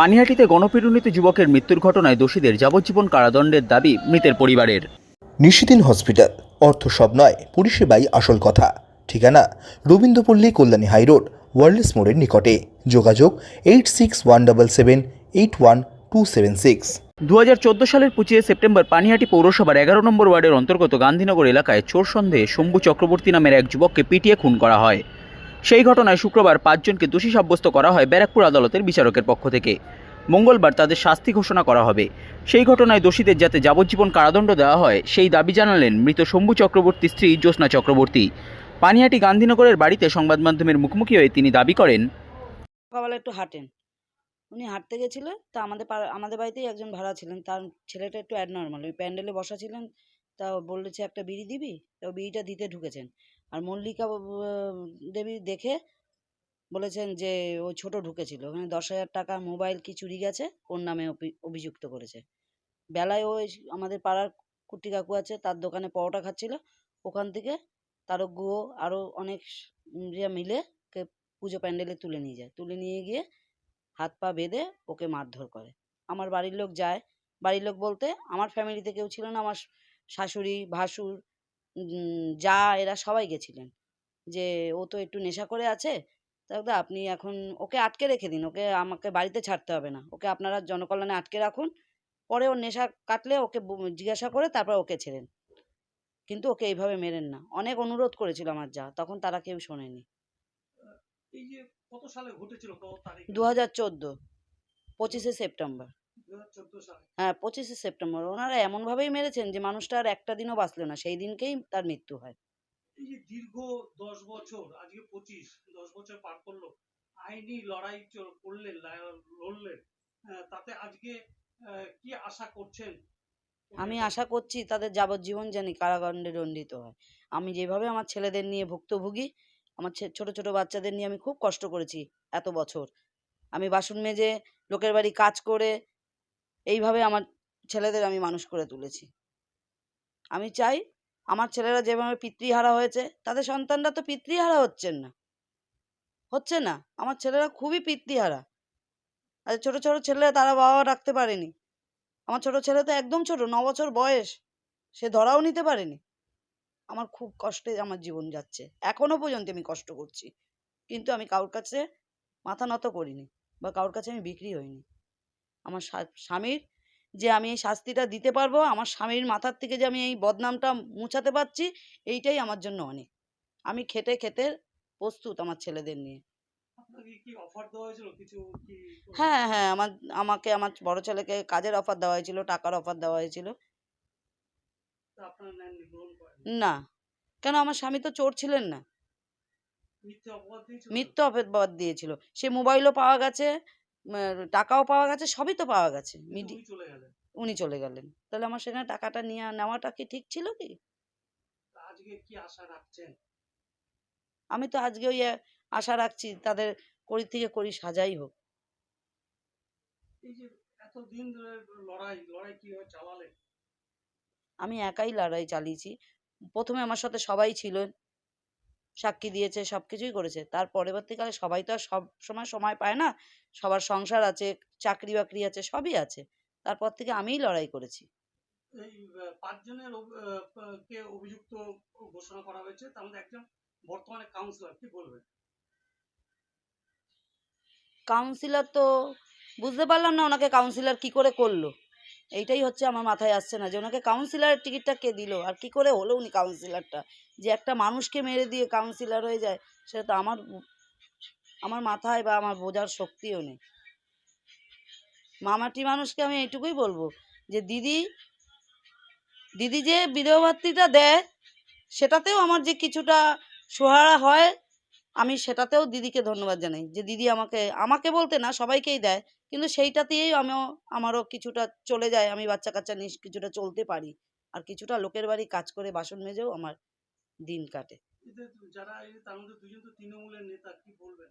পানিহাটিতে গণপিটুনিতে যুবকের মৃত্যুর ঘটনায় দোষীদের যাবজ্জীবন কারাদণ্ডের দাবি মৃতের পরিবারের। নিশিদিন হসপিটাল অর্থ সব নয় পরিষেবাই আসল কথা। ঠিকানা রবীন্দ্রপল্লী কল্যাণী হাইরোড ওয়ার্ল্ডস মোড়ের নিকটে। যোগাযোগ eight six one double seven eight one two seven six. দু হাজার চোদ্দ সালের পঁচিশে সেপ্টেম্বর পানিহাটি পৌরসভার এগারো নম্বর ওয়ার্ডের অন্তর্গত গান্ধীনগর এলাকায় চোর সন্দেহে শম্ভু চক্রবর্তী নামের এক যুবককে পিটিয়ে খুন করা হয়। সেই ঘটনায় শুক্রবার পাঁচজনকে দোষী সাব্যস্ত করা হয় ব্যারাকপুর আদালতের বিচারকের পক্ষ থেকে। মঙ্গলবার তাদের শাস্তি ঘোষণা করা হবে। সেই ঘটনায় দোষীদের যাতে যাবজ্জীবন কারাদণ্ড দেওয়া হয়, সেই দাবি জানালেন মৃত শম্ভু চক্রবর্তীর স্ত্রী জ্যোৎস্না চক্রবর্তী। পানিহাটি গান্ধীনগরের বাড়িতে সংবাদ মাধ্যমের মুখোমুখি হয়ে তিনি দাবি করেন সকালবেলা একটু হাঁটেন। উনি হাঁটতে গেছিল তা আমাদের আমাদের বাড়িতেই একজন ভাড়া ছিলেন। তার ছেলেটা একটু অ্যাডনর্মাল ওই প্যান্ডেলে বসা ছিলেন, তা বলেছে একটা বিড়ি দিবি? তা বিড়িটা দিতে ঢুকেছেন। আর মল্লিকা দেবী দেখে বলেছেন যে ও ছোট ঢুকেছিল। ওখানে দশ হাজার টাকা মোবাইল কি চুরি গেছে? ওর নামে অভিযুক্ত করেছে? বেলায় ওই আমাদের পাড়ার কুট্টি কাকু আছে, তার দোকানে পরোটা খাচ্ছিল। ওখান থেকে তারও গুয়ো আরও অনেক মিলে ওকে পুজো প্যান্ডেলে তুলে নিয়ে যায়। তুলে নিয়ে গিয়ে হাত পা বেঁধে ওকে মারধর করে। আমার বাড়ির লোক যায়। বাড়ির লোক বলতে, আমার ফ্যামিলিতে কেউ ছিল না। আমার শাশুড়ি, ভাসুর যা এরা সবাই গেছিলেন। যে ও তো একটু নেশা করে আছে দাদা আপনি এখন ওকে আটকে রেখে দিন ওকে আমাকে বাড়িতে ছাড়তে হবে না। ওকে আপনারা জনকল্যাণে আটকে রাখুন পরে ওর নেশা কাটলে ওকে জিজ্ঞাসা করে তারপর ওকে ছেড়েন। কিন্তু ওকে এইভাবে মেরেন না। অনেক অনুরোধ করেছিল আমার যা তখন তারা কেউ শোনেনি। দু হাজার চোদ্দ পঁচিশে সেপ্টেম্বর। হ্যাঁ পঁচিশে সেপ্টেম্বর। ওনারা এমনভাবেই মেরেছেন যে মানুষটা আর একটা দিনও বাঁচলো না। সেই দিনকেই তার মৃত্যু হয়। এই যে দীর্ঘ দশ বছর আজকে পঁচিশ দশ বছর পার করল আইনি লড়াই করলেন লড়লেন তাতে আজকে কি আশা করছেন? আমি আশা করছি তাদের যাবজ্জীবন জানি কারাগণ্ডে দণ্ডিত হয়। আমি যেভাবে আমার ছেলেদের নিয়ে ভুক্তভোগী আমার ছোট ছোট বাচ্চাদের নিয়ে আমি খুব কষ্ট করেছি এত বছর। আমি বাসন মেজে লোকের বাড়ি কাজ করে এইভাবে আমার ছেলেদের আমি মানুষ করে তুলেছি। আমি চাই আমার ছেলেরা যেভাবে পিতৃহারা হয়েছে, তাদের সন্তানরা তো পিতৃহারা হচ্ছেন না। হচ্ছে না। আমার ছেলেরা খুবই পিতৃহারা। আর ছোট ছোট ছেলেরা তারা বাবা রাখতে পারেনি। আমার ছোট ছেলে তো একদম ছোট, ন বছর বয়স। সে ধরাও নিতে পারেনি। আমার খুব কষ্টে আমার জীবন যাচ্ছে। এখনও পর্যন্ত আমি কষ্ট করছি। কিন্তু আমি কারোর কাছে মাথা নত করিনি বা কারোর কাছে আমি বিক্রি হইনি। আমার স্বামীর যে আমি এই শাস্তিটা দিতে পারব আমার স্বামীর মাথার থেকে যে আমি এই বদনামটা মুছাতে পারছি এইটাই আমার জন্য অনেক। আমি খেটে খেতে প্রস্তুত আমার ছেলেদের নিয়ে। কোনো- হ্যাঁ হ্যাঁ আমার আমাকে আমার বড় ছেলেকে কাজের অফার দেওয়া হয়েছিল টাকার অফার দেওয়া হয়েছিল। না। কেন আমার স্বামী তো চোর ছিলেন না। মিথ্যে অপবাদ দিয়েছিল দিয়েছিল। সে মোবাইলও পাওয়া গেছে টাকাও পাওয়া গেছে সবই তো পাওয়া গেছে। মিডি উনি চলে গেলেন। তাহলে আমার সেখানে টাকাটা নিয়ে নেওয়াটা কি ঠিক ছিল কি? আজকে কি আশা রাখছেন? আমি তো আজকে ওই আশা রাখছি তাদের করি থেকে করি সাজাই হোক। আমি একাই লড়াই চালিয়েছি। প্রথমে আমার সাথে সবাই ছিলেন। সাক্ষী দিয়েছে সব কিছুই করেছে। তার পরবর্তীকালে সবাই তো আর সব সময় সময় পায় না। সবার সংসার আছে চাকরি বাকরি আছে সবই আছে। তারপর থেকে আমিই লড়াই করেছি। এই পাঁচজনের কে অভিযুক্ত ঘোষণা করা হয়েছে তার মধ্যে একজন বর্তমানে কাউন্সিলর কি বলবেন? কাউন্সিলর তো বুঝতে পারলাম না ওনাকে কাউন্সিলর কি করে করল। এইটাই হচ্ছে আমার মাথায় আসছে না যে ওনাকে কাউন্সিলরের টিকিটটা কে দিল? আর কি করে হলো উনি কাউন্সিলরটা যে একটা মানুষকে মেরে দিয়ে কাউন্সিলর হয়ে যায়, সেটা তো আমার আমার মাথায় বা আমার বোঝার শক্তিও নেই। মামাটি মানুষকে আমি এইটুকুই বলব যে দিদি দিদি যে বিধবা দেয়, সেটাতেও আমার যে কিছুটা সহারা হয় আমি সেটাতেও দিদিকে ধন্যবাদ জানাই। যে দিদি আমাকে আমাকে বলতে না, সবাইকেই দেয়। কিন্তু সেইটাতেই আমিও, আমারও কিছুটা চলে যায়। আমি বাচ্চা কাচ্চা নিয়ে কিছুটা চলতে পারি। আর কিছুটা লোকের বাড়ি কাজ করে বাসন মেজেও আমার দিন কাটে। যারা তার মধ্যে দুজন তো তৃণমূলের নেতা, কি বলবেন?